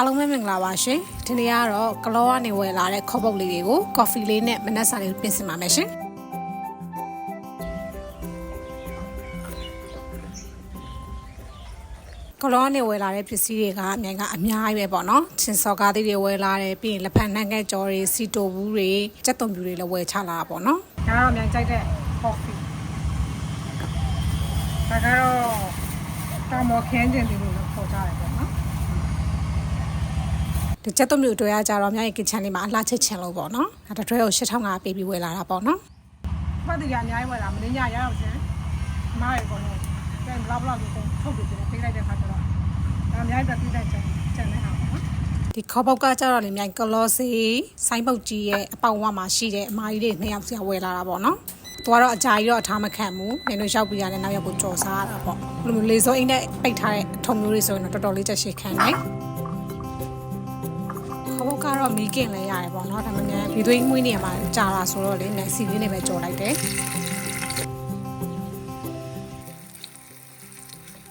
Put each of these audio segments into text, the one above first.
အားလုံးပဲမင်္ဂလာပါရှင်ဒီနေ့ကတော့ကလောကနေဝယ်လာတဲ့ခေါ်ပုတ်လေးတွေကိုကော်ဖီလေးနဲ့မနက်စာလေးပြင်ဆင်ပါမယ်ရှင်ကလောကနေဝယ်လာတဲ့ပစ္စည်းတွေကအမြန်ကအများကြီးပဲပေါ့နော်ချင်းစော်ကားသေးတွေဝယ်လာတယ်ပြီးရင်လက်ဖက်နှံငယ်ကြော်တွေစီတိုဘူးတွေစက်သွန်ပြူတွေလည်းဝယ်ချလာတာပေါ့နော်ဒါကတော့အမြန်ကြိုက်တဲ့ coffee ဒါကတော့တာမော်ခင်းကျင်တွေလို့ခေါ်ကြတယ်ပေါ့နော် ဒီချက်သွမျိုးတွေအားကြတော့မြိုင်ကင်ချန်လေးမှာအလှချစ်ချင်လို့ပေါ့နော်အဲဒါတွဲကို8500ပေးပြီးဝယ်လာတာပေါ့နော်ဖတ်တရအများကြီးဝယ်လာမင်းညရအောင်ရှင်မားရေပေါ့နော်အဲဘလောက်ဘလောက်ကိုထုတ်ပြီးတယ်ပေးလိုက်တဲ့ခါကျတော့အများကြီးတက်ပြီးတဲ့ချန်ချန်တဲ့ဟာပေါ့နော်ဒီခေါပုတ်ကကြတော့လေမြိုင်ကလောစီဆိုင်းပုတ်ကြီးရဲ့အပေါင်ဝမှာရှိတဲ့အမားကြီးတွေနှစ်ယောက်စီဝယ်လာတာပေါ့နော်သူကတော့အကြာကြီးတော့အထားမခံဘူးနင်တို့ရောက်ပြီးရတယ်နောက်ရောက်ကိုကြော်စားရတာပေါ့ဘယ်လိုမျိုးလေစိုးအိမ်နဲ့ပိတ်ထားတဲ့ထုံမျိုးတွေဆိုရင်တော့တော်တော်လေးချက်ရှိခံတယ် ခဘုတ်ကတော့မီးကင်လည်းရတယ်ပေါ့နော်ဒါပေမဲ့ဒီသွေးမွေးနေရမှာကြာလာဆိုတော့လေနိုင်စီလေးနဲ့ပဲကြော်လိုက်တယ်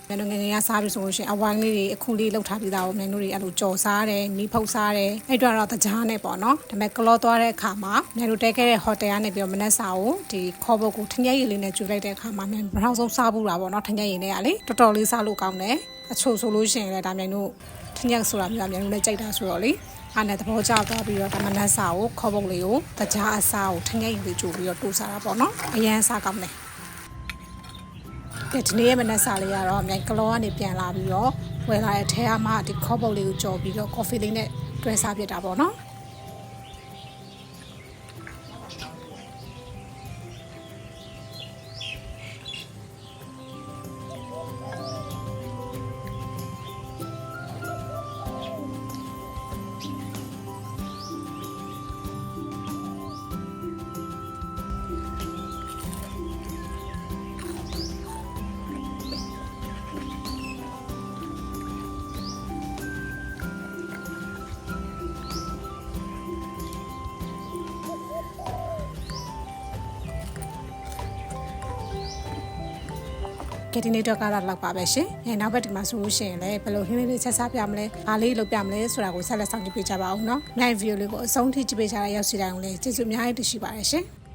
မင်းတို့ငယ်ငယ်ကစားပြီးဆိုလို့ရှိရင်အဝိုင်းလေးတွေအခုလေးလောက်ထားပြီးသားကိုမင်းတို့တွေအဲ့လိုကြော်စားတယ်မီးဖုတ်စားတယ်အဲ့တော့တော့တကြားနဲ့ပေါ့နော်ဒါပေမဲ့ကလောသွားတဲ့အခါမှာမင်းတို့တဲခဲ့တဲ့ဟိုတယ်ကနေပြီးတော့မနက်စာကိုဒီခေါ်ဘုတ်ကိုထညက်ရည်လေးနဲ့ကျွေးလိုက်တဲ့အခါမှာမင်းဘရောင်းဆုံးစားဘူးလားပေါ့နော်ထညက်ရည်နဲ့ကလေတော်တော်လေးစားလို့ကောင်းတယ်အချို့ဆိုလို့ရှိရင်လည်းဒါမင်းတို့ထညက်ဆိုတာမျိုးအများကြီးလည်းကြိုက်တာဆိုတော့လေ အားနဲ့သဘောကျသွားပြီးတော့ဒါမနက်စာကိုခေါ်ဘုတ်လေးကိုတကြားအစားကိုထညက်ရည်လေးကျွေးပြီးတော့တူစားတာပေါ့နော်အရန်စားကောင်းတယ်ဒီနေ့ရဲ့မနက်စာလေးကတော့အမြိုင်ကလောကနေပြန်လာပြီးတော့ဝယ်လာတဲ့ထဲအမှဒီခေါ်ပုတ်လေးကိုကြော်ပြီးတော့ကော်ဖီလေးနဲ့တွဲစားပြစ်တာပေါ့နော် ကဲဒီနေ့တော့ကတော့လောက်ပါပဲရှင်။အဲနောက်ဘက်ဒီမှာဆိုလို့ရှိရင်လည်းဘယ်လိုဟင်းလေးလေးချက်စားပြမလဲ။ဘာလေးလုပ်ပြမလဲဆိုတာကိုဆက်လက်ဆောင်ကြည့်ပေးကြပါဦးနော်။နိုင်ဗီဒီယိုလေးကိုအဆုံးထိကြည့်ပေးကြတဲ့ရောက်စီတိုင်းကိုလည်းကျေးဇူးအများကြီးတင်ရှိပါတယ်ရှင်။